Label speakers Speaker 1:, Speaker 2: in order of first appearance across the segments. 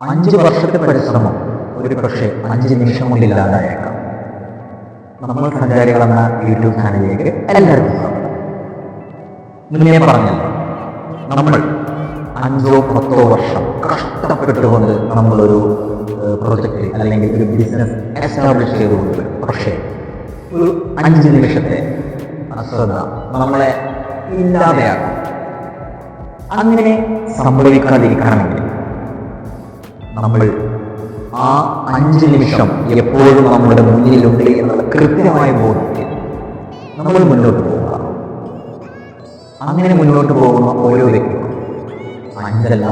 Speaker 1: അഞ്ച് വർഷത്തെ പരിശ്രമം ഒരു പക്ഷേ അഞ്ച് നിമിഷം കൊണ്ടില്ലാതായേക്കാം. നമ്മൾ സഞ്ചാരികൾ എന്ന യൂട്യൂബ് ചാനലിലേക്ക് എല്ലാവരും മുന്നേ പറഞ്ഞല്ലോ നമ്മൾ അഞ്ചോ പത്തോ വർഷം കഷ്ടപ്പെട്ടുകൊണ്ട് നമ്മളൊരു പ്രൊജക്റ്റ് അല്ലെങ്കിൽ ഒരു ബിസിനസ് എസ്റ്റാബ്ലിഷ് ചെയ്തുകൊണ്ട് പക്ഷേ ഒരു അഞ്ച് നിമിഷത്തെ അശ്രദ്ധ നമ്മളെ ഇല്ലാതെയാക്കും. അങ്ങനെ സംഭവിക്കാതിരിക്കണമെങ്കിൽ നമ്മൾ ആ അഞ്ച് നിമിഷം എപ്പോഴും നമ്മുടെ മുന്നിലുണ്ട് എന്നുള്ള കൃത്യമായ ബോധത്തിൽ നമ്മൾ മുന്നോട്ട് പോവുക. അങ്ങനെ മുന്നോട്ട് പോകുന്ന ഓരോ വ്യക്തിക്കും അഞ്ചല്ല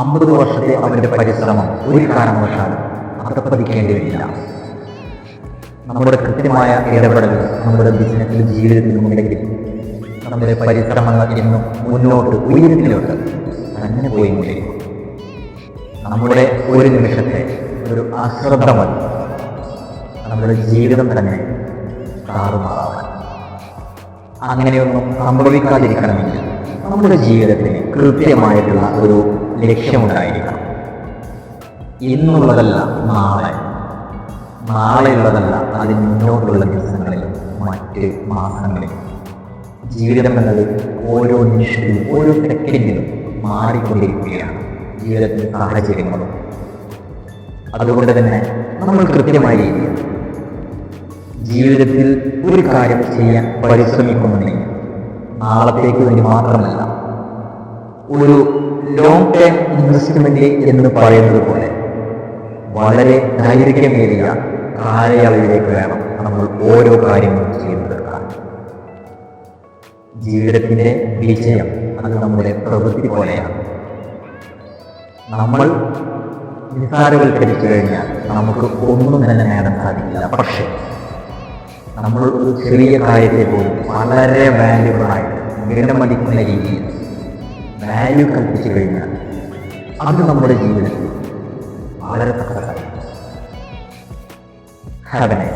Speaker 1: അമ്പത് വർഷത്തെ അവരുടെ പരിശ്രമം ഒരു കാരണവശാലും അധപ്പതിക്കേണ്ടി വരില്ല. നമ്മുടെ കൃത്യമായ ഇടപെടൽ നമ്മുടെ ബിസിനസ്സിലും ജീവിതത്തിലും ഉണ്ടെങ്കിൽ നമ്മുടെ പരിശ്രമങ്ങൾ എന്നും മുന്നോട്ട് ഉയരത്തിലോട്ട്. തന്നെ പോയി കൊണ്ടിരിക്കും നമ്മുടെ ഒരു നിമിഷത്തെ ഒരു അശ്രദ്ധ മതി നമ്മുടെ ജീവിതം തന്നെ താറുമാറാവാൻ അങ്ങനെയൊന്നും സംഭവിക്കാതിരിക്കണമെങ്കിൽ നമ്മുടെ ജീവിതത്തിന് കൃത്യമായിട്ടുള്ള ഒരു ലക്ഷ്യമുണ്ടായിരിക്കണം. ഇന്നുള്ളതല്ല നാളെ. നാളെയുള്ളതല്ല അതിന് മുന്നോട്ടുള്ള ദിവസങ്ങളിലും മറ്റ് മാസങ്ങളിലും ജീവിതം എന്നത് ഓരോ നിമിഷത്തിലും ഓരോ സെക്കൻഡിലും മാറിക്കൊണ്ടിരിക്കുകയാണ്. ജീവിതത്തിലെ സാഹചര്യങ്ങളും. അതുകൊണ്ട് തന്നെ നമ്മൾ കൃത്യമായി ജീവിതത്തിൽ ഒരു കാര്യം ചെയ്യാൻ പരിശ്രമിക്കുന്നുണ്ടെങ്കിൽ നാളത്തേക്ക് വേണ്ടി മാത്രമല്ല ഒരു ലോങ് ടൈം ഇൻവെസ്റ്റ്മെന്റ് എന്ന് പറയുന്നത് പോലെ വളരെ ദൈർഘ്യമേറിയ കാലയളവിലേക്ക് വേണം നമ്മൾ ഓരോ കാര്യങ്ങളും ചെയ്തു തീർക്കാൻ ജീവിതത്തിന്റെ വിജയം അത് നമ്മുടെ പ്രവൃത്തി പോലെയാണ്. നമ്മൾ നിസ്സാരവൽക്കരിച്ചു കഴിഞ്ഞാൽ നമുക്ക് ഒന്നും തന്നെ നേടാൻ സാധിക്കില്ല. പക്ഷേ നമ്മൾ ഒരു ചെറിയ കാര്യത്തെ പോലും വളരെ വാല്യുബിളായിട്ട് വിലമതിക്കുന്ന രീതിയിൽ വാല്യൂ കൽപ്പിച്ചു കഴിഞ്ഞാൽ അത് നമ്മുടെ ജീവിതത്തിൽ വളരെ തക്കതായി ഹാവ് എ